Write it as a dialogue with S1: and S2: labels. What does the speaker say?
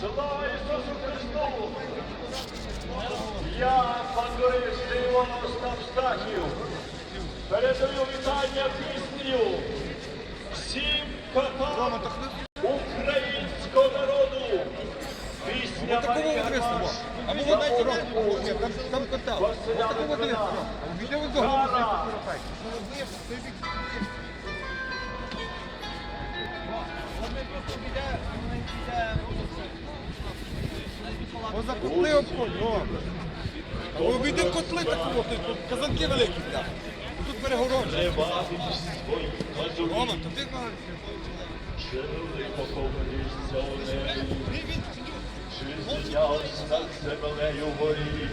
S1: Слава Ісусу Христу! Я, бандурист Іван Остапстахів, передаю вітання піснею всім катам українського народу. Пісня Марія Наш,
S2: Або ви дайте руку. Ні, там, там кота. Ось
S1: Кара,
S2: Позакупли обходь, о. А обійди котли такого, тут казанки великі, бля. Тут перегородження.
S1: Тривалість
S2: Рома, то ти кажеш.
S1: Чи чи зняв над землею горі.